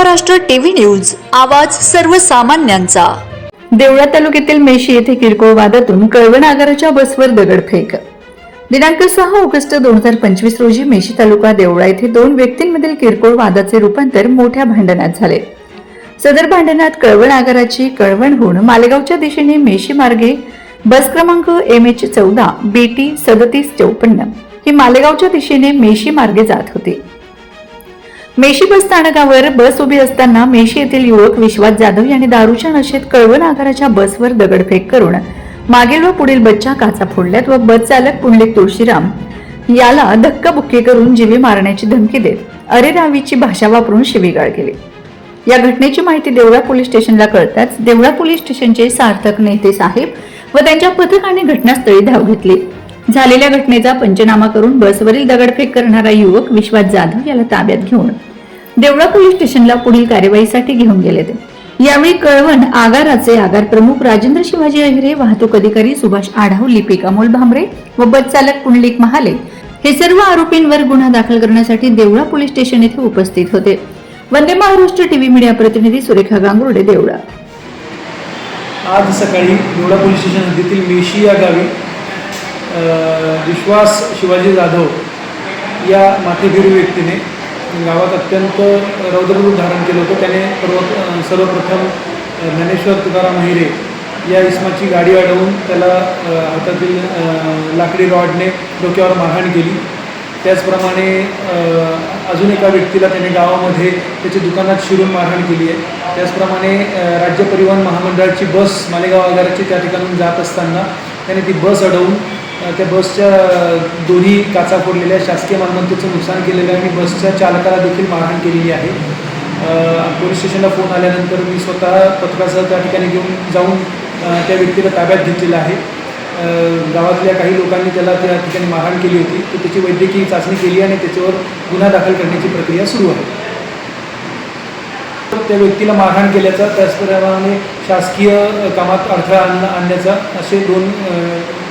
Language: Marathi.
महाराष्ट्र टीव्ही न्यूज आवाज सर्वसामान्यांचा. देवळा तालुक्यातील मेशी येथे किरकोळ वादातून कळवण आगाराच्या बसवर दगडफेक दिनांक सहा ऑगस्ट दोन हजार पंचवीस रोजी मेशी तालुका देवळा येथे दोन व्यक्तींमधील किरकोळ वादाचे रूपांतर मोठ्या भांडणात झाले. सदर भांडणात कळवण आगाराची कळवणहून मालेगावच्या दिशेने मेशी मार्गे बस क्रमांक एम एच चौदा बी टी सदतीस चौपन्न ही मालेगावच्या दिशेने मेशी मार्गे जात होती. मेशी बस स्थानकावर बस उभी असताना मेशी येथील युवक विश्वास जाधव यांनी दारूच्या नशेत कळवण आगाराच्या बसवर दगडफेक करून मागील व पुढील बच्चा काचा फोडल्यात व बस चालक पुंडलिक तुळशीराम याला धक्काबुक्की करून जीवे मारण्याची धमकी देत अरे रावीची भाषा वापरून शिवीगाळ केली. या घटनेची माहिती देवळा पोलीस स्टेशनला कळताच देवळा पोलीस स्टेशनचे सार्थक नेते साहेब व त्यांच्या पथकाने घटनास्थळी धाव घेतली. झालेल्या घटनेचा पंचनामा करून बसवरील दगडफेक करणारा युवक विश्वास जाधव याला ताब्यात घेऊन देवळा पोलीस स्टेशनला पुढील कार्यवाहीसाठी घेऊन गेले ते. यावेळी कळवण आगाराचे आगार प्रमुख राजेंद्र शिवाजी अहिरे वाहतूक अधिकारी सुभाष आढाव लिपिक अमोल भांबरे व बस चालक पुंडलिक महाले हे सर्व आरोपींवर गुन्हा दाखल करण्यासाठी देवळा पोलीस स्टेशन येथे उपस्थित होते. वंदे महाराष्ट्र टीव्ही मीडिया प्रतिनिधी सुरेखा गांगुर्डे देवळा. आज सकाळी देवळा पोलीस स्टेशन हद्दीतील मेशी या गावी विश्वास शिवाजी जाधव या माथेभिरू व्यक्तीने गावात अत्यंत रौद्ररूप धारण केलं होतं. त्याने सर्व सर्वप्रथम ज्ञानेश्वर तुकाराम हिरे या इसमाची गाडी अडवून त्याला हातातील लाकडी रॉडने डोक्यावर मारहाण केली. त्याचप्रमाणे अजून एका व्यक्तीला त्याने गावामध्ये त्याच्या दुकानात शिरून मारहाण केली आहे. त्याचप्रमाणे राज्य परिवहन महामंडळाची बस मालेगाव आगाराची त्या ठिकाणून जात असताना त्याने ती बस अडवून त्या बसच्या दोन्ही काचा फोडलेल्या शासकीय मालमत्तेचं नुकसान केलेलं आहे. आणि बसच्या चालकाला देखील मारहाण केलेली आहे. पोलीस स्टेशनला फोन आल्यानंतर मी स्वतः पथकासह त्या ठिकाणी घेऊन जाऊन त्या व्यक्तीला ताब्यात घेतलेलं आहे. गावातल्या काही लोकांनी त्याला त्या ठिकाणी मारहाण केली होती. तर त्याची वैद्यकीय चाचणी केली आणि त्याच्यावर गुन्हा दाखल करण्याची प्रक्रिया सुरू आहे. त्या व्यक्तीला मारहाण केल्याचा त्याचप्रमाणे शासकीय कामात अडथळा आण आणण्याचा असे दोन